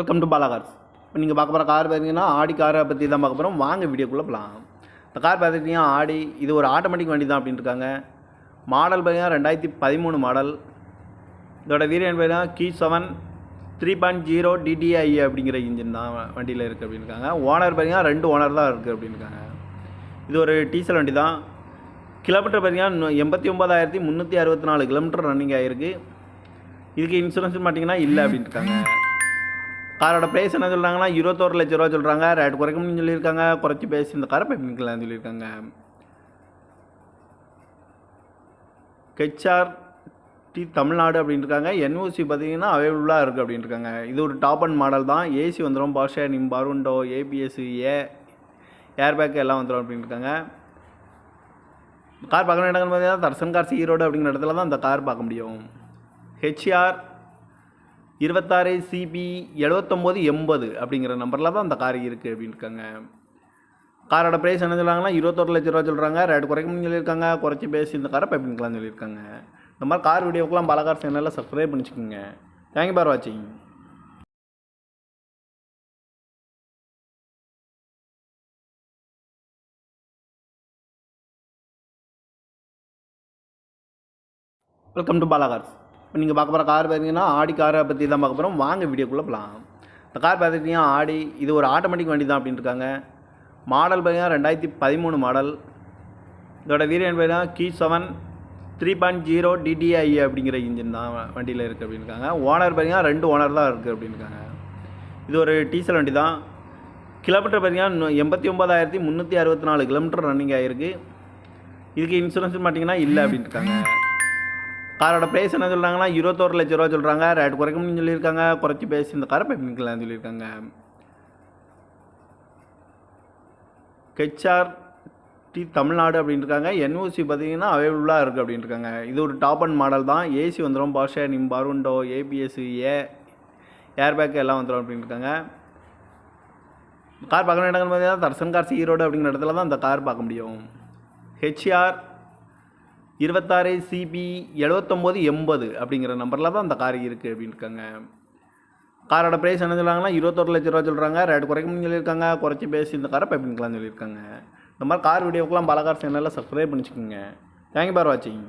Welcome to Bala Cars இப்போ நீங்கள் பார்க்க போகிற கார் பார்த்தீங்கன்னா ஆடி காரை பற்றி தான் பார்க்க போகிறோம் வாங்க வீடியோக்குள்ளே போகலாம் இந்த கார் பார்த்துக்கிட்டிங்கன்னா ஆடி இது ஒரு ஆட்டோமேட்டிக் வண்டி தான் அப்படின்னு இருக்காங்க. மாடல் பார்த்தீங்கன்னா ரெண்டாயிரத்தி பதிமூணு மாடல் இதோட வீரியன் பார்த்தீங்கன்னா கி seven three point zero TDI அப்படிங்கிற இன்ஜின் தான் வண்டியில் இருக்குது அப்படின்னு இருக்காங்க. ஓனர் பார்த்தீங்கன்னா ரெண்டு ஓனர் தான் இருக்குது அப்படின்னு இருக்காங்க. இது ஒரு டீசல் வண்டி தான். கிலோமீட்டர் பார்த்தீங்கன்னா எண்பத்தி ஒம்பதாயிரத்தி முந்நூற்றி அறுபத்தி நாலு கிலோமீட்டர் ரன்னிங் ஆகிருக்கு இதுக்கு இன்சூரன்ஸ் பார்த்தீங்கன்னா இல்லை அப்படின்னு இருக்காங்க. காரோட ப்ரைஸ் என்ன சொல்கிறாங்கன்னா இருபத்தோரு லட்ச ரூபா சொல்கிறாங்க ரேட் குறைக்கணும்னு சொல்லியிருக்காங்க. குறைச்சி பேசி இந்த காரை பண்ணிக்கலாம்னு சொல்லியிருக்காங்க. கெச்ஆர் டி தமிழ்நாடு அப்படின்ருக்காங்க என்ஓசி பார்த்தீங்கன்னா அவைலபிளாக இருக்குது அப்படின்ருக்காங்க இது ஒரு டாப் அண்ட் மாடல் தான். ஏசி வந்துடும் பாஷா நிம் பருண்டோ ஏபிஎஸ் ஏ ஏர்பேக் எல்லாம் வந்துடும் அப்படின்ருக்காங்க கார் பார்க்கணும் இடங்கள் பார்த்தீங்கன்னா தர்சன் கார்ஸ் ஈரோடு அப்படிங்கிற இடத்துல தான் அந்த கார் பார்க்க முடியும். ஹெச்ஆர் இருபத்தாறு சிபி எழுபத்தொம்போது எண்பது அப்படிங்கிற நம்பரில் தான் அந்த கார் இருக்குது அப்படின்னு இருக்காங்க காரோட ப்ரைஸ் என்ன சொல்கிறாங்கன்னா இருபத்தொரு லட்ச ரூபா சொல்கிறாங்க ரேட் குறைக்கணும்னு சொல்லியிருக்காங்க. குறைச்சி பேசி இந்த காரை பைப்பிங்கலாம் சொல்லியிருக்காங்க. இந்த மாதிரி கார் வீடியோக்கெலாம் பல கார் சேனலில் சப்ஸ்கிரைப் பண்ணிச்சுக்கோங்க. தேங்க்யூ பார் வாட்சிங் வெல்கம் டு பாலாகார்ஸ் இப்போ நீங்கள் பார்க்க போகிற கார் பார்த்தீங்கன்னா ஆடி காரை பற்றி தான் பார்க்க போகிறோம் வாங்க வீடியோக்குள்ளே போகலாம் இந்த கார் பார்த்துக்கிட்டிங்கன்னா ஆடி இது ஒரு ஆட்டோமேட்டிக் வண்டி தான் அப்படின்னு இருக்காங்க. மாடல் பார்த்தீங்கன்னா ரெண்டாயிரத்தி பதிமூணு மாடல் இதோட வீரியன் பார்த்தீங்கன்னா கி seven three point zero TDI அப்படிங்கிற இன்ஜின் தான் வண்டியில் இருக்குது அப்படின்னு இருக்காங்க. ஓனர் பார்த்தீங்கன்னா ரெண்டு ஓனர் தான் இருக்குது அப்படின்னு இருக்காங்க. இது ஒரு டீசல் வண்டி தான். கிலோமீட்டர் பார்த்தீங்கன்னா எண்பத்தி ஒம்பதாயிரத்தி முந்நூற்றி அறுபத்தி நாலு கிலோமீட்டர் ரன்னிங் ஆகிருக்கு இதுக்கு இன்சூரன்ஸ் பார்த்தீங்கன்னா இல்லை அப்படின்னு இருக்காங்க. காரோட ப்ரைஸ் என்ன சொல்கிறாங்கன்னா இருபத்தோரு லட்ச ரூபா சொல்கிறாங்க ரேட் குறைக்கணும்னு சொல்லியிருக்காங்க. குறைச்சி பேசி இந்த காரை பண்ணிக்கலாம்னு சொல்லியிருக்காங்க. கெச்ஆர் டி தமிழ்நாடு அப்படின்ருக்காங்க என்ஓசி பார்த்தீங்கன்னா அவைலபிளாக இருக்குது அப்படின்ருக்காங்க இது ஒரு டாப் அண்ட் மாடல் தான். ஏசி வந்துடும் பாஷா நிம் பருண்டோ ஏபிஎஸ் ஏ ஏர்பேக் எல்லாம் வந்துடும் அப்படின்னு இருக்காங்க கார் பார்க்கணும் இடங்கள் பார்த்தீங்கன்னா தர்சன் கார்ஸ் ஈரோடு அப்படிங்கிற இடத்துல தான் இந்த கார் பார்க்க முடியும். ஹெச்ஆர் இருபத்தாறு சிபி எழுபத்தொம்போது எண்பது அப்படிங்கிற நம்பரில் தான் அந்த கார் இருக்குது அப்படின்னு இருக்காங்க. காரோட ப்ரைஸ் என்ன சொல்கிறாங்கன்னா இருபத்தொரு லட்ச ரூபா சொல்கிறாங்க ரேட் குறைக்கணும்னு சொல்லியிருக்காங்க. குறைச்சி பேசி இந்த காரை பைப்பிங்கலாம் சொல்லியிருக்காங்க. இந்த மாதிரி கார் வீடியோக்கெலாம் பல கார் சேனலில் சப்ஸ்கிரைப் பண்ணிச்சுக்கோங்க. தேங்க்யூ பார் வாட்சிங்